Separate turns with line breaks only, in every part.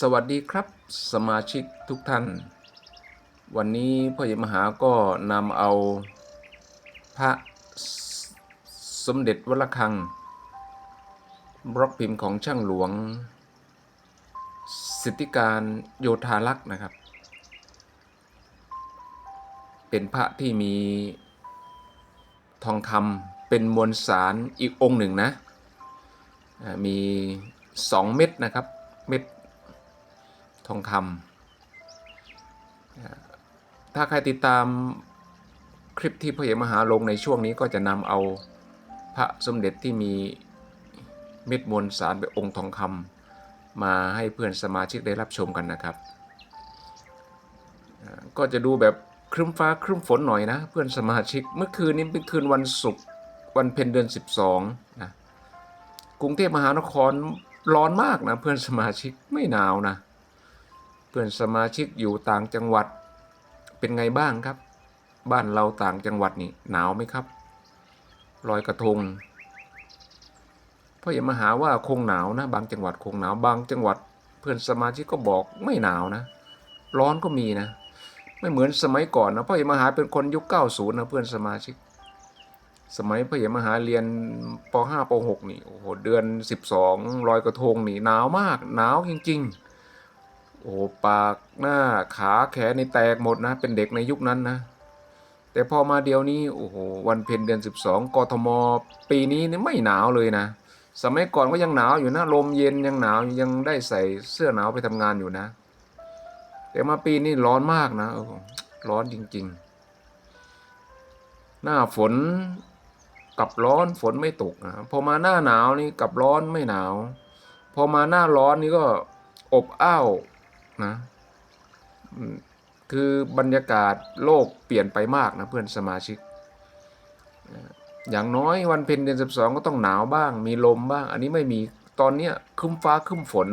สวัสดีครับสมาชิกทุกท่าน วันนี้พ่อใหญ่มหาก็นำเอาพระสมเด็จวระฆัง บล็อกพิมพ์ของช่างหลวง สิทธิการโยธาลักษ์นะครับ เป็นพระที่มีทองคำเป็นมวลสารอีกองค์หนึ่งนะอ่ามี 2 เม็ดนะครับ เม็ด ทองคำถ้าใครติดตามคลิปที่พระเอกมหาลงในช่วงนี้ก็จะนำเอาพระสมเด็จที่มีเม็ดมวลสารเป็นองค์ทองคำมาให้เพื่อนสมาชิกได้รับชมกันนะครับ ก็จะดูแบบครึ้มฟ้าครึ้มฝนหน่อยนะ เพื่อนสมาชิกเมื่อคืนนี้เป็นคืนวันศุกร์วันเพ็ญเดือน 12นะกรุงเทพมหานครร้อนมากนะเพื่อนสมาชิกไม่หนาวนะ พื่อนสมาชิกอยู่ต่างจังหวัด เป็นไงบ้างครับ บ้านเราต่างจังหวัดนี่หนาวไหมครับลอยกระทงพ่ออย่ามาหาว่าคงหนาวนะ บางจังหวัดคงหนาวบางจังหวัด เพื่อนสมาชิกก็บอกไม่หนาวนะ ร้อนก็มีนะ ไม่เหมือนสมัยก่อนนะพ่ออย่ามาหาเป็นคนยุค90นะเพื่อนสมาชิก สมัยพ่ออย่ามาหาเรียนป .5 ป .6 นี่โอ้โหเดือน12ลอยกระทงนี่หนาวมาก หนาวจริง ๆ โอ้โหปากหน้าขาแขนในแตกหมดนะ เป็นเด็กในยุคนั้นนะ แต่พอมาเดียวนี้โอ้โหวันเพ็ญเดือน 12 กทม ปีนี้นี่ไม่หนาวเลยนะ สมัยก่อนก็ยังหนาวอยู่นะ ลมเย็นยังหนาวยังได้ใส่เสื้อหนาวไปทำงานอยู่นะ แต่มาปีนี้ร้อนมากนะโอ้โหร้อนจริง ๆ หน้าฝนกับร้อนฝนไม่ตกนะพอมาหน้าหนาวนี่กับร้อนไม่หนาว พอมาหน้าร้อนนี่ก็อบอ้าว นะ คือบรรยากาศโลกเปลี่ยนไปมากนะเพื่อนสมาชิก อย่างน้อยวันเพ็ญเดือนสิบสองก็ต้องหนาวบ้าง มีลมบ้าง อันนี้ไม่มีตอนเนี้ยครึ้มฟ้าคึ้มฝน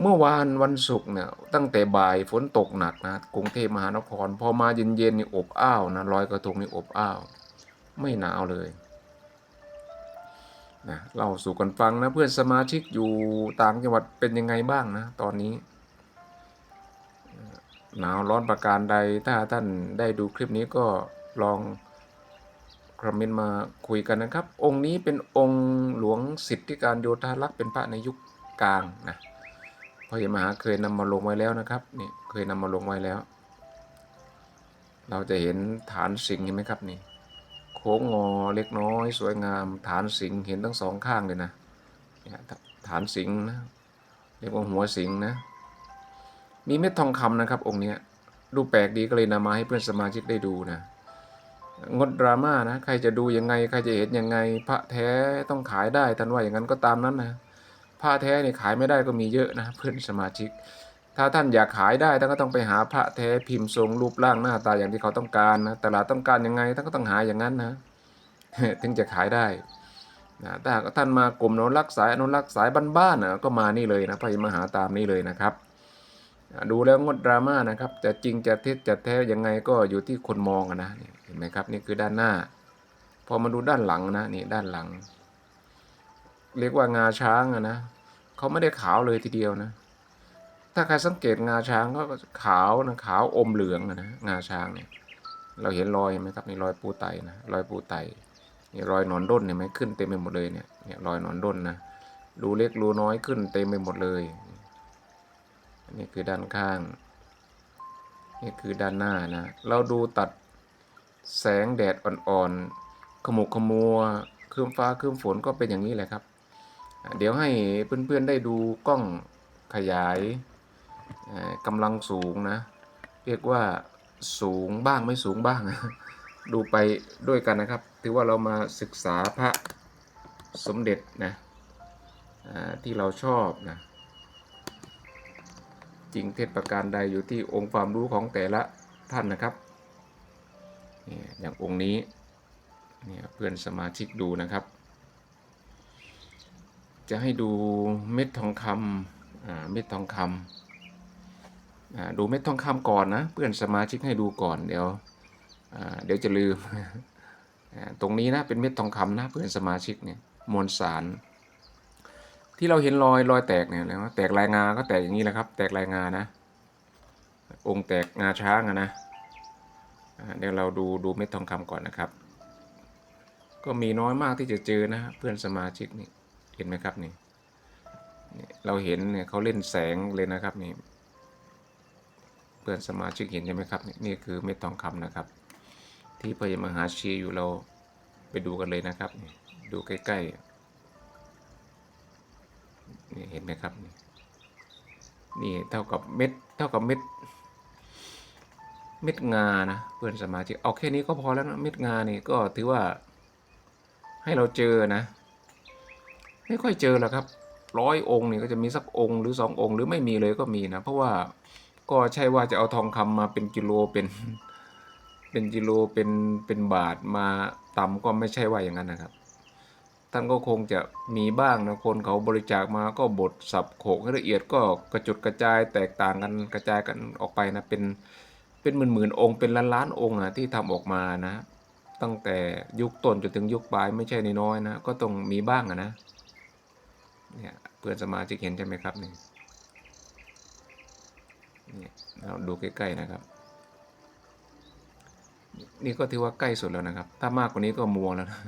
เมื่อวานวันศุกร์เนี่ยตั้งแต่บ่ายฝนตกหนักนะกรุงเทพมหานคร พอมาเย็นๆนี่อบอ้าวนะลอยกระทงนี่อบอ้าว ไม่หนาวเลย นะเล่าสู่กันฟังนะเพื่อนสมาชิกอยู่ต่างจังหวัดเป็นยังไงบ้างนะตอนนี้ หนาวร้อนประการใดถ้าท่านได้ดูคลิปนี้ก็ลองคอมเมนต์มาคุยกันนะครับ องค์นี้เป็นองค์หลวงสิทธิการโยธาลักษณ์เป็นพระในยุคกลางนะพ่อใหญ่มหาเคยนำมาลงไว้แล้วนะครับนี่เคยนำมาลงไว้แล้ว เราจะเห็นฐานสิงห์เห็นไหมครับนี่ โค้งงอเล็กน้อย สวยงาม ฐานสิงห์เห็นทั้งสองข้างเลยนะฐานสิงห์นะเรียกว่าหัวสิงห์นะมีเม็ดทองคำนะครับองค์นี้ดูแปลกดีก็เลยนำมาให้เพื่อนสมาชิกได้ดูนะงดดราม่านะใครจะดูยังไงใครจะเห็นยังไง พระแท้ต้องขายได้ท่านว่าอย่างนั้นก็ตามนั้นนะพระแท้เนี่ยขายไม่ได้ก็มีเยอะนะเพื่อนสมาชิก ถ้าท่านอยากขายได้ท่านก็ต้องไปหาพระแท้พิมพ์ทรงรูปร่างหน้าตาอย่างที่เขาต้องการนะตลาดต้องการยังไงท่านก็ต้องหาอย่างนั้นนะถึงจะขายได้นะถ้าหากท่านมากลุ่มอนุรักษ์สายอนุรักษ์สายบ้านๆนะก็มานี่เลยนะพระมาหาตามนี้เลยนะครับ ดูแล้วงดดราม่านะครับจะจริงจะเท็จจะแท้ยังไงก็อยู่ที่คนมองนะเห็นไหมครับนี่คือด้านหน้า พอมาดูด้านหลังนะนี่ด้านหลัง เรียกว่างาช้างนะเขาไม่ได้ขาวเลยทีเดียวนะ ถ้าใครสังเกตงาช้างก็ขาวนะขาวอมเหลืองอะนะงาช้างเนี่ย เราเห็นรอยไหมครับนี่รอยปูไตนะรอยปูไตนี่รอยหนอนด้นเห็นไหมขึ้นเต็มไปหมดเลยเนี่ยเนี่ยรอยหนอนด้นนะรูเล็กรูน้อยขึ้นเต็มไปหมดเลยอันนี่คือด้านข้าง นี่คือด้านหน้านะเราดูตัดแสงแดดอ่อนๆขมุกขมัวคลืมฟ้าคลืมฝนก็เป็นอย่างนี้แหละครับ เดี๋ยวให้เพื่อนๆได้ดูกล้องขยาย กำลังสูงนะ เรียกว่าสูงบ้างไม่สูงบ้าง ดูไปด้วยกันนะครับ ถือว่าเรามาศึกษาพระสมเด็จนะที่เราชอบนะจริงเท็จประการใดอยู่ที่องค์ความรู้ของแต่ละท่านนะครับนี่อย่างองค์นี้เนี่ยเพื่อนสมาชิกดูนะครับ จะให้ดูเม็ดทองคำเม็ดทองคำ ดูเม็ดทองคำก่อนนะ เพื่อนสมาชิกให้ดูก่อนเดี๋ยวเดี๋ยวจะลืม ตรงนี้นะเป็นเม็ดทองคำนะเพื่อนสมาชิกเนี่ยมวลสาร ที่เราเห็นรอยรอยแตกเนี่ยแล้วแตกลายงาก็แตกอย่างนี้แหละครับ แตกลายงานะ องค์แตกงาช้างนะเดี๋ยวเราดูดูเม็ดทองคำก่อนนะครับ ก็มีน้อยมากที่จะเจอนะเพื่อนสมาชิกนี่เห็นไหมครับนี่เราเห็นเนี่ยเขาเล่นแสงเลยนะครับนี่ เพื่อนสมาชิกเห็นใช่ไหมครับ นี่คือเม็ดทองคำนะครับ ที่พยามหาชีอยู่เราไปดูกันเลยนะครับ ดูใกล้ๆนี่เห็นไหมครับนี่นี่เท่ากับเม็ดเท่ากับเม็ดเม็ดงานะเพื่อนสมาชิกเอาแค่นี้ก็พอแล้วนะเม็ดงานี่ก็ถือว่าให้เราเจอนะ ไม่ค่อยเจอหรอกครับร้อยองค์นี่ก็จะมีสักองค์หรือสององค์หรือไม่มีเลยก็มีนะ เพราะว่า ก็ใช่ว่าจะเอาทองคำมาเป็นกิโลเป็น เป็นกิโลเป็นเป็นบาทมาตำก็ไม่ใช่ว่าอย่างนั้นนะครับ ท่านก็คงจะมีบ้างนะคนเขาบริจาคมาก็บดสับโขกให้ละเอียดก็กระจุดกระจายแตกต่างกันกระจายกันออกไปนะเป็นเป็นหมื่นหมื่นๆองค์เป็นล้านล้านๆองค์อะที่ทำออกมานะ ตั้งแต่ยุคต้นจนถึงยุคปลายไม่ใช่น้อยๆนะก็ต้องมีบ้างนะเนี่ยเพื่อนสมาชิกเห็นใช่ไหมครับนี่เนี่เราดูใกล้ๆนะครับ นี่ก็ถือว่าใกล้สุดแล้วนะครับ ถ้ามากกว่านี้ก็มัวแล้วนะ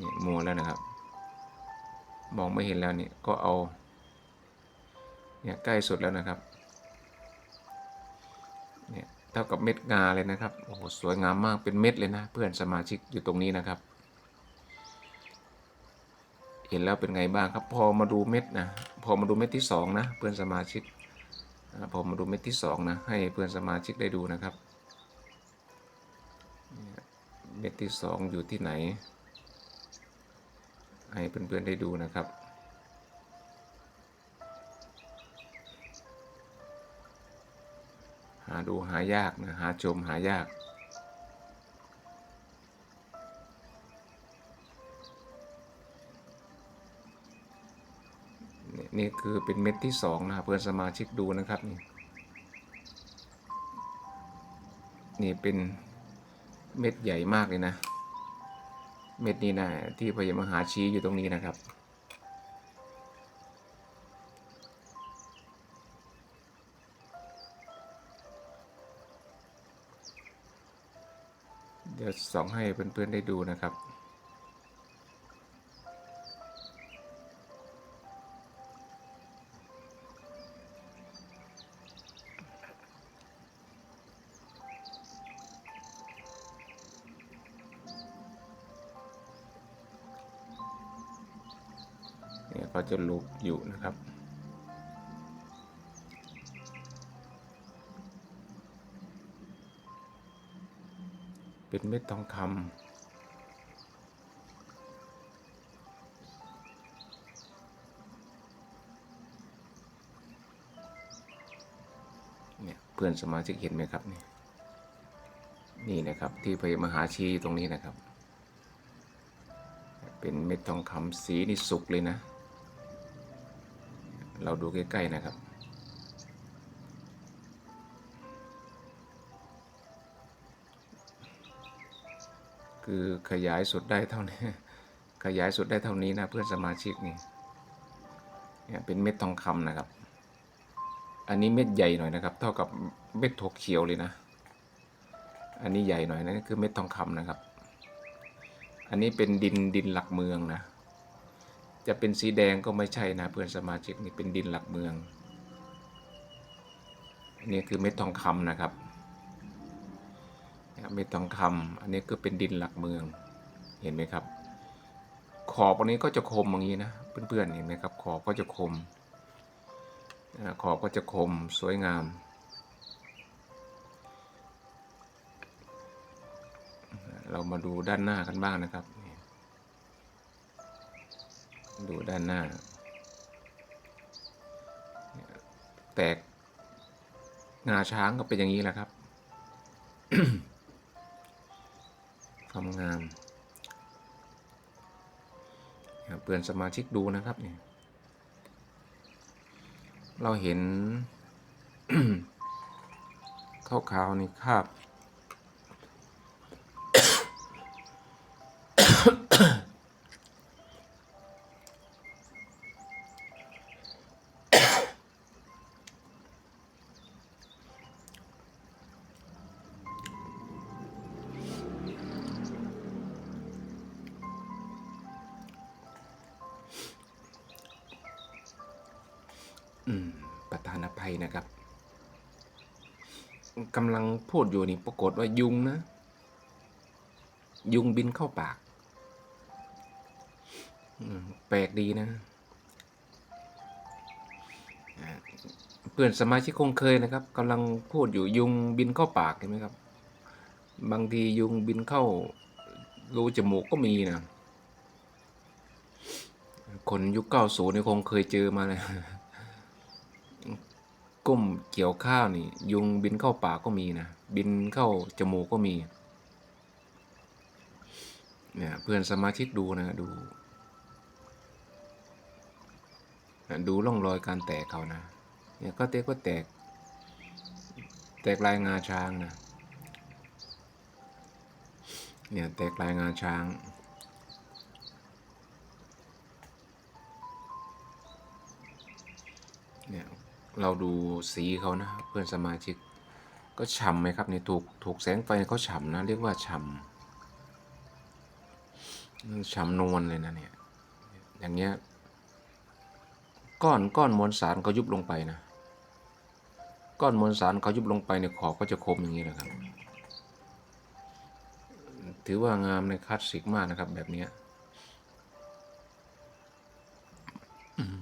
นี่มัวแล้วนะครับ มองไม่เห็นแล้วนี่ก็เอาเนี่ยใกล้สุดแล้วนะครับเนี่ยเท่ากับเม็ดงาเลยนะครับโอ้โหสวยงามมากเป็นเม็ดเลยนะ เพื่อนสมาชิกอยู่ตรงนี้นะครับ เห็นแล้วเป็นไงบ้างครับ พอมาดูเม็ดนะพอมาดูเม็ดที่สองนะเพื่อนสมาชิก ผมมาดูเม็ดที่สองนะให้เพื่อนสมาชิกได้ดูนะครับเม็ดที่สองอยู่ที่ไหน ให้เพื่อนๆได้ดูนะครับหาดูหายากนะหาชมหายาก นี่คือเป็นเม็ดที่สองนะเพื่อนสมาชิกดูนะครับนี่นี่เป็นเม็ดใหญ่มากเลยนะ เม็ดนี้นะที่พยามหาชี้อยู่ตรงนี้นะครับเดี๋ยวส่องให้เพื่อนๆได้ดูนะครับ อยู่นะครับ เป็นเม็ดทองคำเนี่ยเพื่อนสมาชิกเห็นไหมครับนี่นี่นะครับที่พยมหาชีตรงนี้นะครับ เป็นเม็ดทองคำสีนี่สุกเลยนะ เราดูใกล้ ๆ นะครับคือขยายสุดได้เท่านี้ ขยายสุดได้เท่านี้นะเพื่อนสมาชิกนี่เนี่ยเป็นเม็ดทองคำนะครับ อันนี้เม็ดใหญ่หน่อยนะครับ เท่ากับเม็ดถั่วเขียวเลยนะ อันนี้ใหญ่หน่อยนะนี่คือเม็ดทองคำนะครับ อันนี้เป็นดินดินหลักเมืองนะ จะเป็นสีแดงก็ไม่ใช่นะเพื่อนสมาชิกนี่เป็นดินหลักเมือง อันนี้คือเม็ดทองคำนะครับเม็ดทองคำอันนี้ก็เป็นดินหลักเมืองเห็นไหมครับ ขอบอันนี้ก็จะคมอย่างนี้นะเพื่อนๆเห็นไหมครับ ขอบก็จะคมขอบก็จะคมสวยงามเรามาดูด้านหน้ากันบ้างนะครับ ดูด้านหน้า แตกงาช้างก็เป็นอย่างนี้แหละครับความงามเนี่ยเพื่อนสมาชิกดูนะครับเนี่ยเราเห็นขาวๆนี่คาบ นะครับกำลังพูดอยู่นี่ปรากฏว่ายุงนะ ยุงบินเข้าปากแปลกดีนะ เพื่อนสมาชิกคงเคยนะครับกำลังพูดอยู่ยุงบินเข้าปากเห็นไหมครับ บางทียุงบินเข้ารูจมูกก็มีนะ คนยุคเก้าศูนี่คงเคยเจอมาเลย ก้มเกี่ยวข้าวนี่ ยุงบินเข้าปากก็มีนะ บินเข้าจมูกก็มีเนี่ยเพื่อนสมาชิกดูนะดูดูร่องรอยการแตกเขานะเนี่ยก็เตกก็แตก แตกลายงาช้างนะเนี่ยแตกลายงาช้างเนี่ย เราดูสีเขานะเพื่อนสมาชิก ก็ฉ่ำไหมครับเนี่ถูกถูกแสงไฟเขาฉ่ำนะ เรียกว่าฉ่ำฉ่ำนวลเลยนะเนี่ยอย่างเงี้ยก้อนก้อนมวลสารเขายุบลงไปนะก้อนมวลสารเขายุบลงไปเนี่ยขอบก็จะคมอย่างนี้แหละครับ ถือว่างามในคลาสสิกมากนะครับแบบนี้ย อืม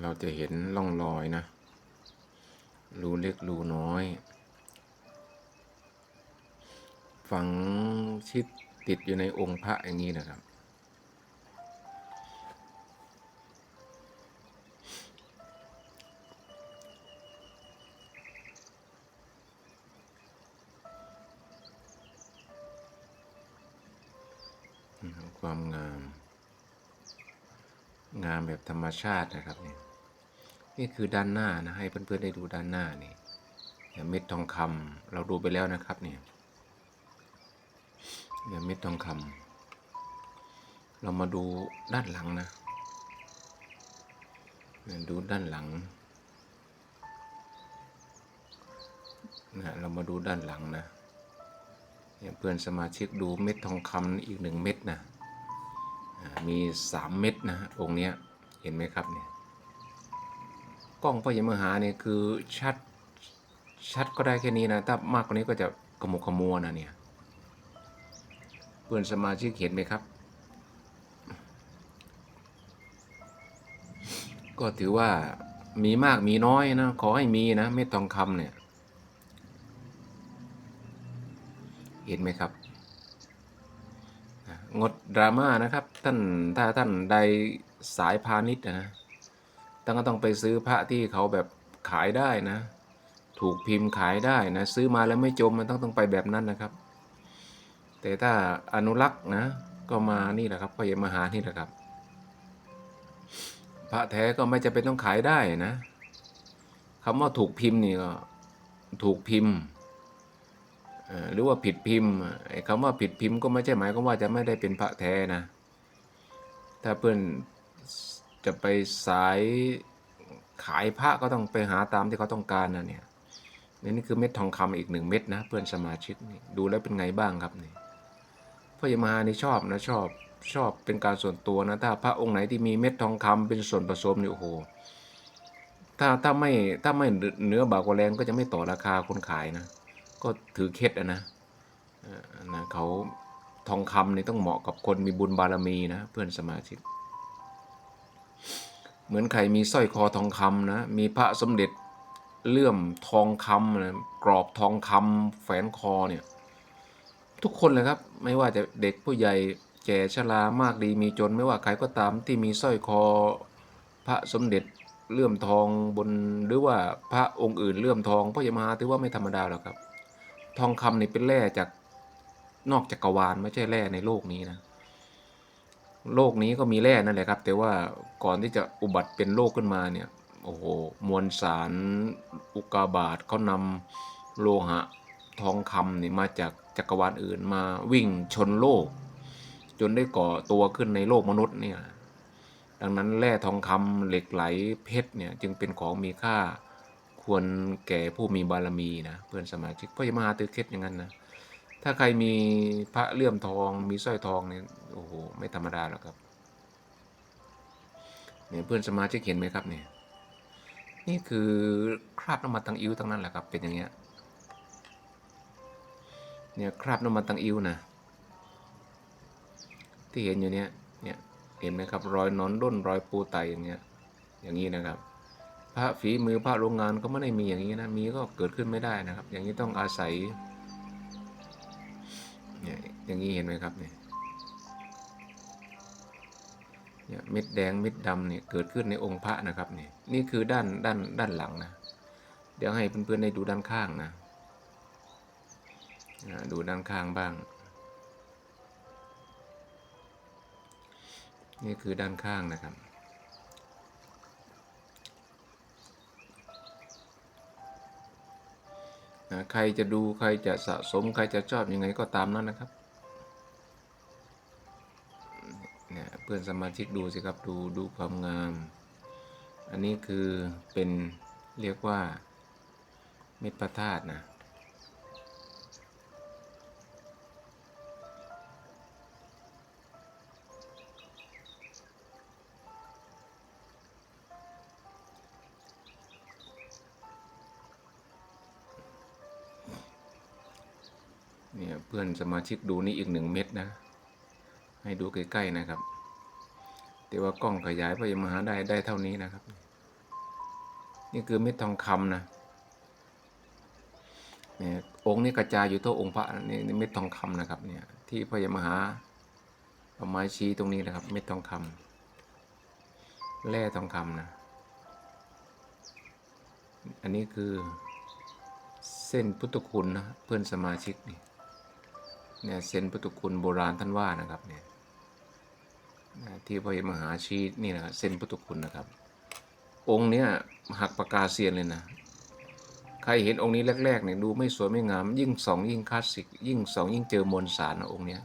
เรา จะเห็นร่องรอยนะ รูเล็กรูน้อย ฝังชิดติดอยู่ในองค์พระอย่างนี้นะครับ ความงาม งามแบบธรรมชาตินะครับเนี่ย นี่คือด้านหน้านะให้เพื่อนๆได้ดูด้านหน้านี่เนี่ยเม็ดทองคำเราดูไปแล้วนะครับเนี่ยเนี่ยเม็ดทองคำเรามาดูด้านหลังนะเนี่ยดูด้านหลังนะเรามาดูด้านหลังนะเนี่ยเพื่อนสมาชิกดูเม็ดทองคำอีกหนึ่งเม็ดนะมีสามเม็ดนะฮะองค์เนี้ยเห็นไหมครับเนี่ย กล้องพ่อใหญ่มหาเนี่ยคือชัดชัดก็ได้แค่นี้นะ ถ้ามากกว่านี้ก็จะขมุกขมัวนะเนี่ยเพื่อนสมาชิกเห็นไหมครับ ก็ถือว่ามีมากมีน้อยนะ ขอให้มีนะเม็ดทองคำเนี่ย เห็นไหมครับ งดดราม่านะครับ ท่านถ้าท่านใดสายพาณิชย์นะ ต้องก็ต้องไปซื้อพระที่เขาแบบขายได้นะ ถูกพิมพ์ขายได้นะ ซื้อมาแล้วไม่จมมันต้องต้องไปแบบนั้นนะครับ แต่ถ้าอนุรักษ์นะ ก็มานี่แหละครับพ่อใหญ่มหานี่แหละครับ พระแท้ก็ไม่จะเป็นต้องขายได้นะคำว่าถูกพิมพ์นี่ก็ถูกพิมพ์หรือว่าผิดพิมพ์ไอ้คำว่าผิดพิมพ์ก็ไม่ใช่หมายความว่าจะไม่ได้เป็นพระแท้นะ ถ้าเพื่อน จะไปสายขายพระก็ต้องไปหาตามที่เขาต้องการนะเนี่ยนี่คือเม็ดทองคำอีกหนึ่งเม็ดนะ เพื่อนสมาชิกนี่ดูแล้วเป็นไงบ้างครับนี่พ่อยมานี่ชอบนะชอบชอบเป็นการส่วนตัวนะถ้าพระองค์ไหนที่มีเม็ดทองคำเป็นส่วนผสมนี่โอ้โหถ้าถ้าไม่ถ้าไม่เนื้อบากกว่าแรงก็จะไม่ต่อราคาคนขายนะ ก็ถือเคล็ดนะนะเขาทองคำนี่ต้องเหมาะกับคนมีบุญบารมีนะ เพื่อนสมาชิก เหมือนใครมีสร้อยคอทองคำนะมีพระสมเด็จเลื่อมทองคำนะกรอบทองคำแฝนคอเนี่ยทุกคนเลยครับไม่ว่าจะเด็กผู้ใหญ่แก่ชรามากดีมีจนไม่ว่าใครก็ตามที่มีสร้อยคอ พระสมเด็จเลื่อมทองบนหรือว่าพระองค์อื่นเลื่อมทองพระยมหาถือว่าไม่ธรรมดาหรอกครับ ทองคำนี่เป็นแร่จากนอกจักรวาลไม่ใช่แร่ในโลกนี้นะ โลกนี้ก็มีแร่นั่นแหละครับ แต่ว่าก่อนที่จะอุบัติเป็นโลกขึ้นมาเนี่ยโอ้โหมวลสารอุกาบาตเขานำโลหะทองคำนี่มาจากจักรวาลอื่นมาวิ่งชนโลก จนได้ก่อตัวขึ้นในโลกมนุษย์เนี่ยดังนั้นแร่ทองคำเหล็กไหลเพชรเนี่ยจึงเป็นของมีค่าควรแก่ผู้มีบารมีนะเพื่อนสมาชิกพ่อจะมาหาตือเคล็ดอย่างนั้นนะถ้าใครมีพระเลี่ยมทองมีสร้อยทองเนี่ยโอ้โห ไม่ธรรมดาหรอกครับ เนี่ยเพื่อนสมาชิกเห็นไหมครับเนี่ย นี่คือคราบน้ำมันตังอิ้วทั้งนั้นแหละครับ เป็นอย่างเงี้ย เนี่ยคราบน้ำมันตังอิ้วนะ ที่เห็นอยู่เนี่ย เนี่ย เห็นไหมครับ รอยนอนด้นรอยปูไตอย่างเงี้ย อย่างนี้นะครับพระฝีมือพระโรงงานก็ไม่ได้มีอย่างนี้นะ มีก็เกิดขึ้นไม่ได้นะครับ อย่างนี้ต้องอาศัย เนี่ย อย่างนี้เห็นไหมครับเนี่ย เนี่ยเม็ดแดงเม็ดดำเนี่ยเกิดขึ้นในองค์พระนะครับเนี่ยนี่คือด้านด้านด้านหลังนะ เดี๋ยวให้เพื่อนๆได้ดูด้านข้างนะดูด้านข้างบ้าง นี่คือด้านข้างนะครับใครจะดูใครจะสะสมใครจะชอบยังไงก็ตามนั้นนะครับ พื่อนสมาชิกดูสิครับดูดูความงาม อันนี้คือเป็นเรียกว่าเม็ดพระธาตุนะเนี่ยเพื่อนสมาชิกดูนี่อีกหนึ่งเม็ดนะ ให้ดูใกล้ ๆ นะครับ แต่ว่ากล้องขยายพยายามหาได้ได้เท่านี้นะครับ นี่คือเม็ดทองคำนะเนี่ยองค์นี้กระจายอยู่ทั่วองค์พระนี่เม็ดทองคำนะครับ เนี่ย ที่พยายมหาเอาไม้ชี้ตรงนี้นะครับ เม็ดทองคำแร่ทองคำนะ อันนี้คือเส้นพุทธคุณนะเพื่อนสมาชิกนี่เนี่ยเส้นพุทธคุณโบราณท่านว่านะครับเนี่ย ที่พระมหาชีนี่นะครับเส้นพุทธคุณนะครับ องค์เนี้ยหักปากกาเซียนเลยนะ ใครเห็นองค์นี้แรกๆเนี่ยดูไม่สวยไม่งาม ยิ่งสองยิ่งคลาสสิก ยิ่งสองยิ่งเจอมวลสารนะองค์เนี้ย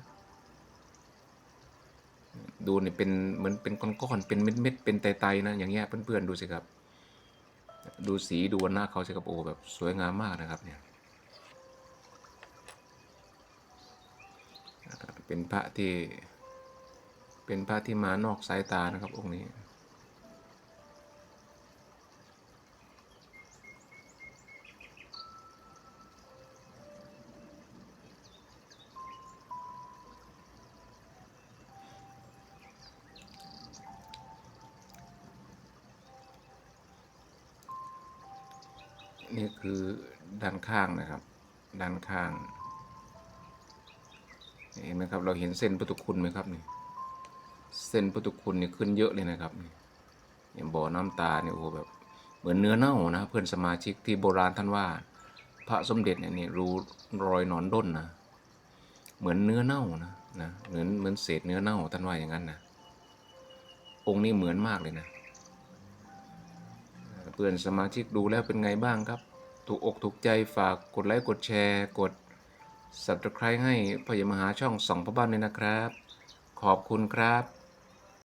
ดูเนี่ยเป็นเหมือนเป็นก้อนๆเป็นเม็ดๆเป็นไตๆนะอย่างเงี้ยเพื่อนๆดูสิครับ ดูสีดูหน้าเขาสิครับโอ้แบบสวยงามมากนะครับเนี่ยเป็นพระที่ เป็นพระที่มานอกสายตานะครับองค์นี้ นี่คือด้านข้างนะครับ ด้านข้างเห็นไหมครับ เราเห็นเส้นพุทธคุณไหมครับนี่ เส้นพุทธคุณนี่ขึ้นเยอะเลยนะครับนี่อย่างบ่อน้ำตาเนี่ยโอ้แบบเหมือนเนื้อเน่านะเพื่อนสมาชิกที่โบราณท่านว่า พระสมเด็จเนี่ยนี่รูรอยหนอนด้นนะเหมือนเนื้อเน่านะนะเหมือนเหมือนเศษเนื้อเน่าท่านว่าอย่างนั้นนะองค์นี้เหมือนมากเลยนะเพื่อนสมาชิกดูแล้วเป็นไงบ้างครับ ถูกอกถูกใจฝากกดไลค์กดแชร์ กด subscribe ให้พยมหาช่องสองพระบ้านเลยนะครับ ขอบคุณครับ